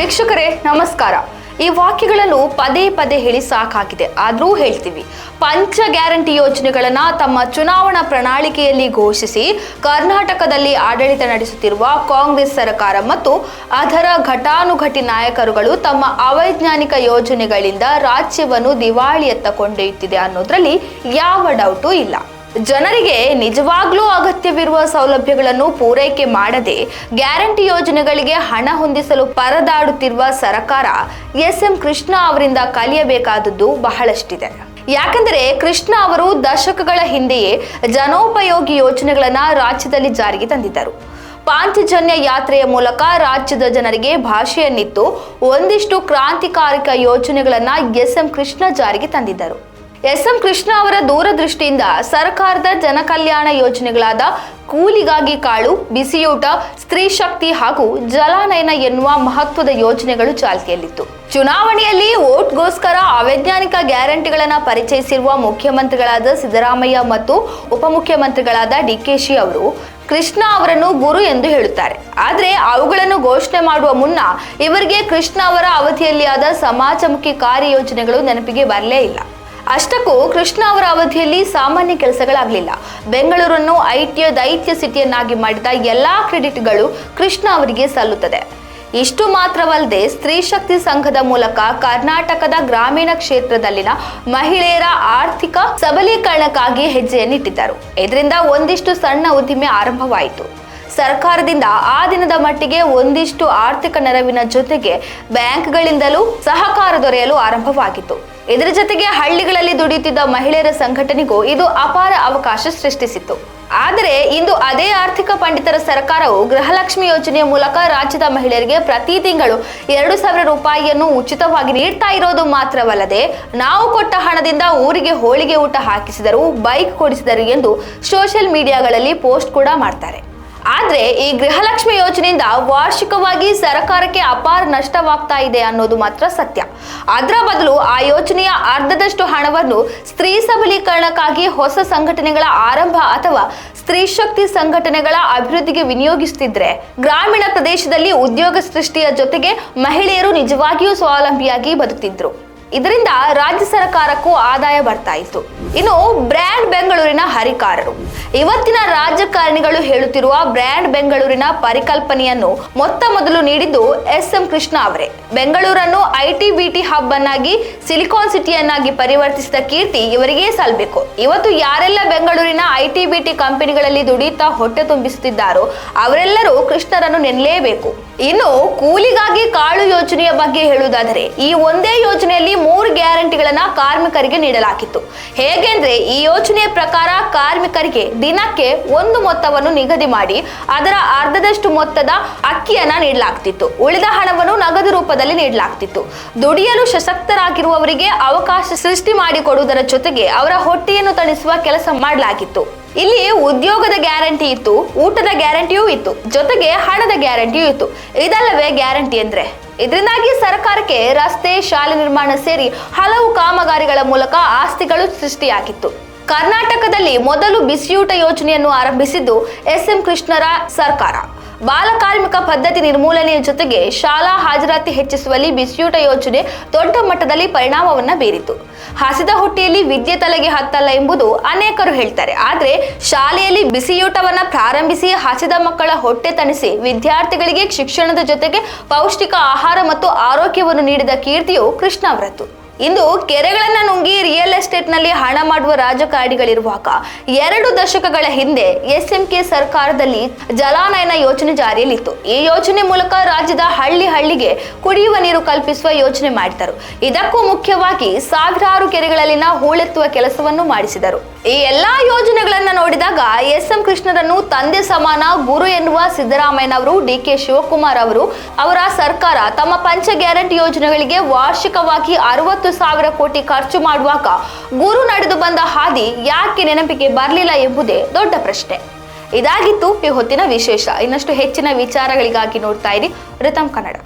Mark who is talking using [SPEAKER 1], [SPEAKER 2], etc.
[SPEAKER 1] ವೀಕ್ಷಕರೇ, ನಮಸ್ಕಾರ. ಈ ವಾಕ್ಯಗಳನ್ನು ಪದೇ ಪದೇ ಹೇಳಿ ಸಾಕಾಗಿದೆ. ಆದರೂ ಹೇಳ್ತೀವಿ. ಪಂಚ ಗ್ಯಾರಂಟಿ ಯೋಜನೆಗಳನ್ನ ತಮ್ಮ ಚುನಾವಣಾ ಪ್ರಣಾಳಿಕೆಯಲ್ಲಿ ಘೋಷಿಸಿ, ಕರ್ನಾಟಕದಲ್ಲಿ ಆಡಳಿತ ನಡೆಸುತ್ತಿರುವ ಕಾಂಗ್ರೆಸ್ ಸರ್ಕಾರ ಮತ್ತು ಅದರ ಘಟಾನುಘಟಿ ನಾಯಕರುಗಳು ತಮ್ಮ ಅವೈಜ್ಞಾನಿಕ ಯೋಜನೆಗಳಿಂದ ರಾಜ್ಯವನ್ನು ದಿವಾಳಿಯತ್ತ ಕೊಂಡೊಯ್ಯುತ್ತಿದೆ ಅನ್ನೋದ್ರಲ್ಲಿ ಯಾವ ಡೌಟು ಇಲ್ಲ. ಜನರಿಗೆ ನಿಜವಾಗ್ಲೂ ಅಗತ್ಯವಿರುವ ಸೌಲಭ್ಯಗಳನ್ನು ಪೂರೈಕೆ ಮಾಡದೆ ಗ್ಯಾರಂಟಿ ಯೋಜನೆಗಳಿಗೆ ಹಣ ಹೊಂದಿಸಲು ಪರದಾಡುತ್ತಿರುವ ಸರ್ಕಾರ ಎಸ್ ಎಂ ಕೃಷ್ಣ ಅವರಿಂದ ಕಲಿಯಬೇಕಾದದ್ದು ಬಹಳಷ್ಟಿದೆ. ಯಾಕೆಂದರೆ ಕೃಷ್ಣ ಅವರು ದಶಕಗಳ ಹಿಂದೆಯೇ ಜನೋಪಯೋಗಿ ಯೋಜನೆಗಳನ್ನು ರಾಜ್ಯದಲ್ಲಿ ಜಾರಿಗೆ ತಂದಿದ್ದರು. ಪಾಂಚಜನ್ಯ ಯಾತ್ರೆಯ ಮೂಲಕ ರಾಜ್ಯದ ಜನರಿಗೆ ಭಾಷೆಯನ್ನಿತ್ತು, ಒಂದಿಷ್ಟು ಕ್ರಾಂತಿಕಾರಿಕ ಯೋಜನೆಗಳನ್ನು ಎಸ್ ಎಂ ಕೃಷ್ಣ ಜಾರಿಗೆ ತಂದಿದ್ದರು. ಎಸ್ ಎಂ ಕೃಷ್ಣ ಅವರ ದೂರದೃಷ್ಟಿಯಿಂದ ಸರ್ಕಾರದ ಜನಕಲ್ಯಾಣ ಯೋಜನೆಗಳಾದ ಕೂಲಿಗಾಗಿ ಕಾಳು, ಬಿಸಿಯೂಟ, ಸ್ತ್ರೀ ಶಕ್ತಿ ಹಾಗೂ ಜಲಾನಯನ ಎನ್ನುವ ಮಹತ್ವದ ಯೋಜನೆಗಳು ಚಾಲ್ತಿಯಲ್ಲಿತ್ತು. ಚುನಾವಣೆಯಲ್ಲಿ ಓಟ್ಗೋಸ್ಕರ ಅವೈಜ್ಞಾನಿಕ ಗ್ಯಾರಂಟಿಗಳನ್ನು ಪರಿಚಯಿಸಿರುವ ಮುಖ್ಯಮಂತ್ರಿಗಳಾದ ಸಿದ್ದರಾಮಯ್ಯ ಮತ್ತು ಉಪಮುಖ್ಯಮಂತ್ರಿಗಳಾದ ಡಿಕೆಶಿ ಅವರು ಕೃಷ್ಣ ಅವರನ್ನು ಗುರು ಎಂದು ಹೇಳುತ್ತಾರೆ. ಆದರೆ ಅವುಗಳನ್ನು ಘೋಷಣೆ ಮಾಡುವ ಮುನ್ನ ಇವರಿಗೆ ಕೃಷ್ಣ ಅವರ ಅವಧಿಯಲ್ಲಿ ಆದ ಸಮಾಜಮುಖಿ ಕಾರ್ಯಯೋಜನೆಗಳು ನೆನಪಿಗೆ ಬರಲೇ ಇಲ್ಲ. ಅಷ್ಟಕ್ಕೂ ಕೃಷ್ಣ ಅವರ ಅವಧಿಯಲ್ಲಿ ಸಾಮಾನ್ಯ ಕೆಲಸಗಳಾಗಲಿಲ್ಲ. ಬೆಂಗಳೂರನ್ನು ಐಟಿಯ ದೈತ್ಯ ಸಿಟಿಯನ್ನಾಗಿ ಮಾಡಿದ ಎಲ್ಲಾ ಕ್ರೆಡಿಟ್ಗಳು ಕೃಷ್ಣ ಅವರಿಗೆ ಸಲ್ಲುತ್ತದೆ. ಇಷ್ಟು ಮಾತ್ರವಲ್ಲದೆ ಸ್ತ್ರೀ ಶಕ್ತಿ ಸಂಘದ ಮೂಲಕ ಕರ್ನಾಟಕದ ಗ್ರಾಮೀಣ ಕ್ಷೇತ್ರದಲ್ಲಿನ ಮಹಿಳೆಯರ ಆರ್ಥಿಕ ಸಬಲೀಕರಣಕ್ಕಾಗಿ ಹೆಜ್ಜೆಯನ್ನಿಟ್ಟಿದ್ದರು. ಇದರಿಂದ ಒಂದಿಷ್ಟು ಸಣ್ಣ ಉದ್ದಿಮೆ ಆರಂಭವಾಯಿತು. ಸರ್ಕಾರದಿಂದ ಆ ದಿನದ ಮಟ್ಟಿಗೆ ಒಂದಿಷ್ಟು ಆರ್ಥಿಕ ನೆರವಿನ ಜೊತೆಗೆ ಬ್ಯಾಂಕ್ಗಳಿಂದಲೂ ಸಹಕಾರ ದೊರೆಯಲು ಆರಂಭವಾಗಿತ್ತು. ಇದರ ಜೊತೆಗೆ ಹಳ್ಳಿಗಳಲ್ಲಿ ದುಡಿಯುತ್ತಿದ್ದ ಮಹಿಳೆಯರ ಸಂಘಟನೆಗೂ ಇದು ಅಪಾರ ಅವಕಾಶ ಸೃಷ್ಟಿಸಿತ್ತು. ಆದರೆ ಇಂದು ಅದೇ ಆರ್ಥಿಕ ಪಂಡಿತರ ಸರ್ಕಾರವು ಗೃಹಲಕ್ಷ್ಮಿ ಯೋಜನೆಯ ಮೂಲಕ ರಾಜ್ಯದ ಮಹಿಳೆಯರಿಗೆ ಪ್ರತಿ ತಿಂಗಳು ಎರಡು ಸಾವಿರ ರೂಪಾಯಿಯನ್ನು ಉಚಿತವಾಗಿ ನೀಡ್ತಾ ಇರೋದು ಮಾತ್ರವಲ್ಲದೆ ನಾವು ಕೊಟ್ಟ ಹಣದಿಂದ ಊರಿಗೆ ಹೋಳಿಗೆ ಊಟ ಹಾಕಿಸಿದರು, ಬೈಕ್ ಕೊಡಿಸಿದರು ಎಂದು ಸೋಷಿಯಲ್ ಮೀಡಿಯಾಗಳಲ್ಲಿ ಪೋಸ್ಟ್ ಕೂಡ ಮಾಡ್ತಾರೆ. ಆದ್ರೆ ಈ ಗೃಹಲಕ್ಷ್ಮಿ ಯೋಜನೆಯಿಂದ ವಾರ್ಷಿಕವಾಗಿ ಸರ್ಕಾರಕ್ಕೆ ಅಪಾರ ನಷ್ಟವಾಗ್ತಾ ಇದೆ ಅನ್ನೋದು ಮಾತ್ರ ಸತ್ಯ. ಅದರ ಬದಲು ಆ ಯೋಜನೆಯ ಅರ್ಧದಷ್ಟು ಹಣವನ್ನು ಸ್ತ್ರೀ ಸಬಲೀಕರಣಕ್ಕಾಗಿ ಹೊಸ ಸಂಘಟನೆಗಳ ಆರಂಭ ಅಥವಾ ಸ್ತ್ರೀ ಶಕ್ತಿ ಸಂಘಟನೆಗಳ ಅಭಿವೃದ್ಧಿಗೆ ವಿನಿಯೋಗಿಸುತ್ತಿದ್ರೆ ಗ್ರಾಮೀಣ ಪ್ರದೇಶದಲ್ಲಿ ಉದ್ಯೋಗ ಸೃಷ್ಟಿಯ ಜೊತೆಗೆ ಮಹಿಳೆಯರು ನಿಜವಾಗಿಯೂ ಸ್ವಾವಲಂಬಿಯಾಗಿ ಬದುಕ್ತಿದ್ರು. ಇದರಿಂದ ರಾಜ್ಯ ಸರ್ಕಾರಕ್ಕೂ ಆದಾಯ ಬರ್ತಾ ಇತ್ತು. ಇನ್ನು ಬ್ರ್ಯಾಂಡ್ ಬೆಂಗಳೂರಿನ ಹರಿಕಾರರು. ಇವತ್ತಿನ ರಾಜಕಾರಣಿಗಳು ಹೇಳುತ್ತಿರುವ ಬ್ರ್ಯಾಂಡ್ ಬೆಂಗಳೂರಿನ ಪರಿಕಲ್ಪನೆಯನ್ನು ಮೊತ್ತ ಮೊದಲು ನೀಡಿದ್ದು ಎಸ್ ಎಂ ಕೃಷ್ಣ ಅವರೇ. ಬೆಂಗಳೂರನ್ನು ಐಟಿ ಬಿಟಿ ಹಬ್ ಅನ್ನಾಗಿ ಸಿಲಿಕಾನ್ ಸಿಟಿಯನ್ನಾಗಿ ಪರಿವರ್ತಿಸಿದ ಕೀರ್ತಿ ಇವರಿಗೆ ಸಲ್ಲಬೇಕು ಇವತ್ತು ಯಾರೆಲ್ಲ ಬೆಂಗಳೂರಿನ ಐಟಿ ಬಿಟಿ ಕಂಪನಿಗಳಲ್ಲಿ ದುಡಿಯುತ್ತಾ ಹೊಟ್ಟೆ ತುಂಬಿಸುತ್ತಿದ್ದಾರೋ ಅವರೆಲ್ಲರೂ ಕೃಷ್ಣರನ್ನು ನೆನಲೇಬೇಕು. ಇನ್ನು ಕೂಲಿಗಾಗಿ ಕಾಳು ಯೋಜನೆಯ ಬಗ್ಗೆ ಹೇಳುವುದಾದರೆ, ಈ ಒಂದೇ ಯೋಜನೆಯಲ್ಲಿ ಮೂರು ಗ್ಯಾರಂಟಿಗಳನ್ನ ಕಾರ್ಮಿಕರಿಗೆ ನೀಡಲಾಗಿತ್ತು. ಹೇಗೆಂದ್ರೆ, ಈ ಯೋಜನೆಯ ಪ್ರಕಾರ ಕಾರ್ಮಿಕರಿಗೆ ದಿನಕ್ಕೆ ಒಂದು ಮೊತ್ತವನ್ನು ನಿಗದಿ ಮಾಡಿ, ಅದರ ಅರ್ಧದಷ್ಟು ಮೊತ್ತದ ಅಕ್ಕಿಯನ್ನ ನೀಡಲಾಗ್ತಿತ್ತು. ಉಳಿದ ಹಣವನ್ನು ನಗದು ರೂಪದಲ್ಲಿ ನೀಡಲಾಗ್ತಿತ್ತು. ದುಡಿಯಲು ಸಶಕ್ತರಾಗಿರುವವರಿಗೆ ಅವಕಾಶ ಸೃಷ್ಟಿ ಮಾಡಿಕೊಡುವುದರ ಜೊತೆಗೆ ಅವರ ಹೊಟ್ಟೆಯನ್ನು ತಣಿಸುವ ಕೆಲಸ ಮಾಡಲಾಗಿತ್ತು. ಇಲ್ಲಿ ಉದ್ಯೋಗದ ಗ್ಯಾರಂಟಿ ಇತ್ತು, ಊಟದ ಗ್ಯಾರಂಟಿಯೂ ಇತ್ತು, ಜೊತೆಗೆ ಹಣದ ಗ್ಯಾರಂಟಿಯೂ ಇತ್ತು. ಇದಲ್ಲವೇ ಗ್ಯಾರಂಟಿ ಅಂದ್ರೆ? ಇದರಿಂದಾಗಿ ಸರ್ಕಾರಕ್ಕೆ ರಸ್ತೆ, ಶಾಲೆ ನಿರ್ಮಾಣ ಸೇರಿ ಹಲವು ಕಾಮಗಾರಿಗಳ ಮೂಲಕ ಆಸ್ತಿಗಳು ಸೃಷ್ಟಿಯಾಗಿತ್ತು. ಕರ್ನಾಟಕದಲ್ಲಿ ಮೊದಲು ಬಿಸಿಯೂಟ ಯೋಜನೆಯನ್ನು ಆರಂಭಿಸಿದ್ದು ಎಸ್ ಎಂ ಕೃಷ್ಣರ ಸರ್ಕಾರ. ಬಾಲಕಾರ್ಮಿಕ ಪದ್ಧತಿ ನಿರ್ಮೂಲನೆಯ ಜೊತೆಗೆ ಶಾಲಾ ಹಾಜರಾತಿ ಹೆಚ್ಚಿಸುವಲ್ಲಿ ಬಿಸಿಯೂಟ ಯೋಜನೆ ದೊಡ್ಡ ಮಟ್ಟದಲ್ಲಿ ಪರಿಣಾಮವನ್ನ ಬೀರಿತು. ಹಸಿದ ಹೊಟ್ಟೆಯಲ್ಲಿ ವಿದ್ಯೆ ತಲೆಗೆ ಹತ್ತಲ್ಲ ಎಂಬುದು ಅನೇಕರು ಹೇಳ್ತಾರೆ. ಆದರೆ ಶಾಲೆಯಲ್ಲಿ ಬಿಸಿಯೂಟವನ್ನ ಪ್ರಾರಂಭಿಸಿ ಹಸಿದ ಮಕ್ಕಳ ಹೊಟ್ಟೆ ತಣಿಸಿ ವಿದ್ಯಾರ್ಥಿಗಳಿಗೆ ಶಿಕ್ಷಣದ ಜೊತೆಗೆ ಪೌಷ್ಟಿಕ ಆಹಾರ ಮತ್ತು ಆರೋಗ್ಯವನ್ನು ನೀಡಿದ ಕೀರ್ತಿಯು ಕೃಷ್ಣ ಇಂದು ಕೆರೆಗಳನ್ನ ನುಂಗಿ ರಿಯಲ್ ಎಸ್ಟೇಟ್ನಲ್ಲಿ ಹಣ ಮಾಡುವ ರಾಜಕಾರಣಿಗಳಿರುವಾಗ ಎರಡು ದಶಕಗಳ ಹಿಂದೆ ಎಸ್ ಎಂ ಕೆ ಸರ್ಕಾರದಲ್ಲಿ ಜಲಾನಯನ ಯೋಜನೆ ಜಾರಿಯಲ್ಲಿತ್ತು. ಈ ಯೋಜನೆ ಮೂಲಕ ರಾಜ್ಯದ ಹಳ್ಳಿ ಹಳ್ಳಿಗೆ ಕುಡಿಯುವ ನೀರು ಕಲ್ಪಿಸುವ ಯೋಜನೆ ಮಾಡಿದರು ಇದಕ್ಕೂ ಮುಖ್ಯವಾಗಿ ಸಾವಿರಾರು ಕೆರೆಗಳಲ್ಲಿನ ಹೂಳೆತ್ತುವ ಕೆಲಸವನ್ನು ಮಾಡಿಸಿದರು. ಈ ಎಲ್ಲಾ ಯೋಜನೆಗಳನ್ನ ನೋಡಿದಾಗ ಎಸ್ ಎಂ ಕೃಷ್ಣರನ್ನು ತಂದೆ ಸಮಾನ ಗುರು ಎನ್ನುವ ಸಿದ್ದರಾಮಯ್ಯನವರು ಡಿ ಕೆ ಶಿವಕುಮಾರ್ ಅವರು ಅವರ ಸರ್ಕಾರ ತಮ್ಮ ಪಂಚ ಗ್ಯಾರಂಟಿ ಯೋಜನೆಗಳಿಗೆ ವಾರ್ಷಿಕವಾಗಿ ಅರವತ್ತು ಸಾವಿರ ಕೋಟಿ ಖರ್ಚು ಮಾಡುವಾಗ ಗುರು ನಡೆದು ಬಂದ ಹಾದಿ ಯಾಕೆ ನೆನಪಿಗೆ ಬರಲಿಲ್ಲ ಎಂಬುದೇ ದೊಡ್ಡ ಪ್ರಶ್ನೆ. ಇದಾಗಿತ್ತು ಈ ಹೊತ್ತಿನ ವಿಶೇಷ. ಇನ್ನಷ್ಟು ಹೆಚ್ಚಿನ ವಿಚಾರಗಳಿಗಾಗಿ ನೋಡ್ತಾ ಇರಿ ರಿತಮ್ ಕನ್ನಡ.